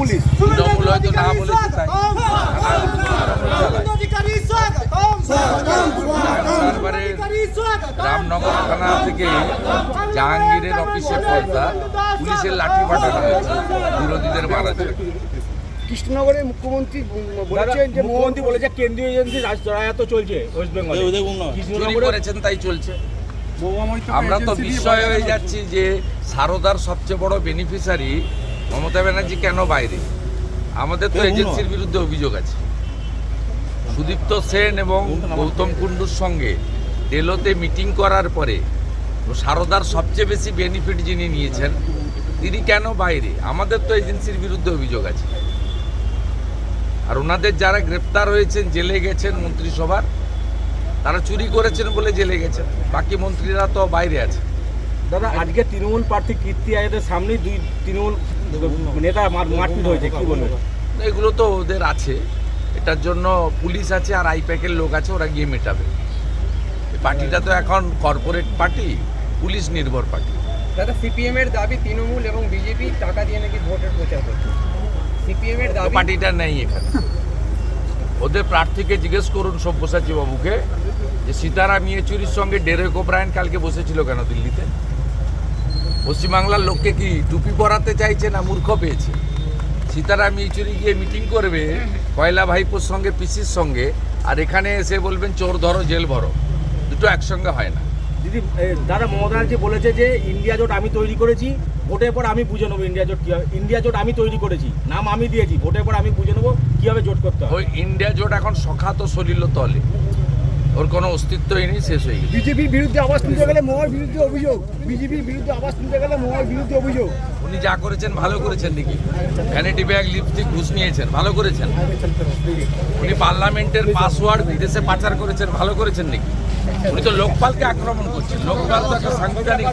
Police. Trinamool হয়তো না বলেছে তাই। তারপরে রামনগর থানা থেকে জাহাঙ্গীরের অফিসে পর্দা পুলিশের লাঠি পাঠানো হয়েছে। বিরোধীদের জন্য। কৃষ্ণনগরে মুখ্যমন্ত্রী বলেছেন যে মুখ্যমন্ত্রী বলেছে কেন্দ্রীয় এজেন্সি রাজতরায়াত চলছে ওয়েস্ট বেঙ্গল। কৃষ্ণনগরে করেছেন তাই চলছে। আমরা তো বিস্ময় হয়ে যাচ্ছি যে সারদার সবচেয়ে বড় বেনিফিশিয়ারি মমতা ব্যানার্জি কেন বাইরে? আমাদের তো এজেন্সির বিরুদ্ধে অভিযোগ আছে। সুদীপ্ত সেন এবং গৌতম কুণ্ডুর সঙ্গে ডেলোতে মিটিং করার পরে সারদার সবচেয়ে বেশি বেনিফিট যিনি নিয়েছেন তিনি কেন বাইরে? আমাদের তো এজেন্সির বিরুদ্ধে অভিযোগ আছে। আর ওনাদের যারা গ্রেপ্তার হয়েছেন জেলে গেছেন মন্ত্রিসভার তারা চুরি করেছেন বলে জেলে গেছেন। বাকি মন্ত্রীরা তো বাইরে আছে। দাদা আজকে তৃণমূল প্রার্থী কীর্তি আয়াদের সামনেই দুই তৃণমূল নেতা মারপিট হয়েছে কি বলবেন? এগুলো তো ওদের আছে। এটার জন্য পুলিশ আছে আর আইপ্যাকের লোক আছে ওরা গিয়ে মেটাবে। পার্টিটা তো এখন কর্পোরেট পার্টি পুলিশ নির্ভর পার্টি দাদা সিপিএম এর দাবি তৃণমূল এবং বিজেপি টাকা দিয়ে নাকি ভোটের প্রচার করছে। সিপিএম এর দাবি পার্টিটা নেই এখানে। ওদের প্রার্থীকে জিজ্ঞেস করুন সব্যসাচী বাবুকে যে সীতারাম ইয়েচুরির সঙ্গে ডেরেক ওব্রায়ন কালকে বসেছিল কেন দিল্লিতে? পশ্চিমবাংলার লোককে কি টুপি পরাতে চাইছে না মূর্খ পেয়েছে? সীতারাম ইয়েচুরি গিয়ে মিটিং করবে কয়লা ভাইপোর সঙ্গে পিসির সঙ্গে আর এখানে এসে বলবেন চোর ধরো জেল ভরো। দুটো একসঙ্গে হয় না। দিদি দাদা মমতা ব্যানার্জি বলেছে যে ইন্ডিয়া জোট আমি তৈরি করেছি ভোটের পর আমি বুঝে নেব ইন্ডিয়া জোট কীভাবে ইন্ডিয়া জোট আমি তৈরি করেছি নাম আমি দিয়েছি ভোটের পর আমি বুঝে নেব কীভাবে জোট করতে হবে। ওই ইন্ডিয়া জোট এখন সখাত সলিল তলে। ওর কোনো অস্তিত্বই নেই শেষ হয়ে গেছে। বিজেপির বিরুদ্ধে আওয়াজ তুলতে গেলে মহার বিরুদ্ধে অভিযোগ। বিজেপির বিরুদ্ধে আওয়াজ তুলতে গেলে মহার বিরুদ্ধে অভিযোগ। উনি যা করেছেন ভালো করেছেন নাকি? ভ্যানিটি ব্যাগ লিপস্টিক ঘুষ নিয়েছেন ভালো করেছেন? উনি পার্লামেন্টের পাসওয়ার্ড বিদেশে পাচার করেছেন ভালো করেছেন নাকি? উনি তো লোকপালকে আক্রমণ করছেন লোকপাল তো একটা সাংবিধানিক